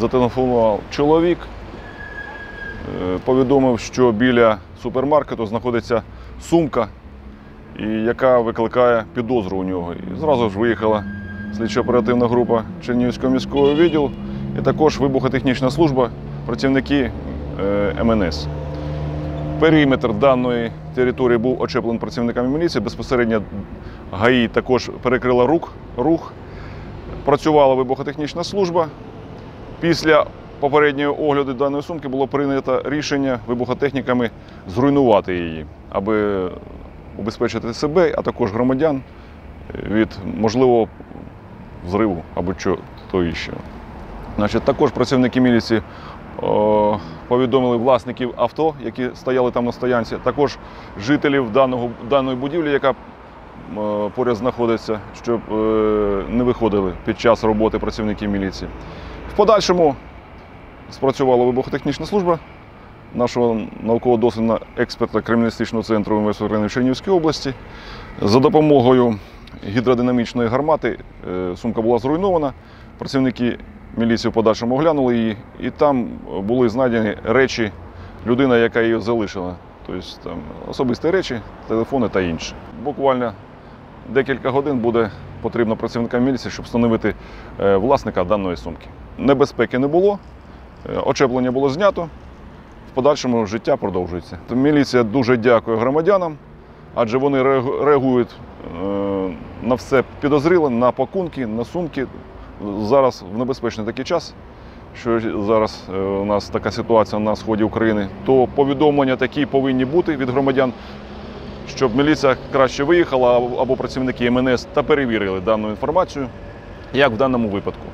зателефонував чоловік, е, повідомив, що біля супермаркету знаходиться сумка, яка викликає підозру у нього. І зразу ж виїхала слідчо-оперативна група Чернігівського міського відділу і також вибухотехнічна служба, працівники е, МНС. Периметр даної території був очеплений працівниками міліції. Безпосередньо ГАІ також перекрила рух. Працювала вибухотехнічна служба. Після попереднього огляду даної сумки було прийнято рішення вибухотехніками зруйнувати її, аби убезпечити себе, а також громадян від можливого взриву або чого іще. Значить, також працівники міліції о, повідомили власників авто, які стояли там на стоянці, також жителів даного, даної будівлі, яка е, поряд знаходиться, щоб е, не виходили під час роботи працівників міліції. В подальшому спрацювала вибухотехнічна служба нашого науково-дослідного експерта криміналістичного центру МВС України в Чернігівській області. За допомогою гідродинамічної гармати е, сумка була зруйнована. Працівники міліції в подальшому оглянули її, і там були знайдені речі людини, яка її залишила. Тобто там особисті речі, телефони та інше. Буквально декілька годин буде потрібно працівникам міліції, щоб встановити е, власника даної сумки. Небезпеки не було, е, очеплення було знято. В подальшому життя продовжується. Міліція дуже дякує громадянам, адже вони реагують е, на все підозріле, на пакунки, на сумки. Зараз в небезпечний такий час, що зараз у нас така ситуація на сході України, то повідомлення такі повинні бути від громадян, щоб міліція краще виїхала або працівники МНС та перевірили дану інформацію, як в даному випадку.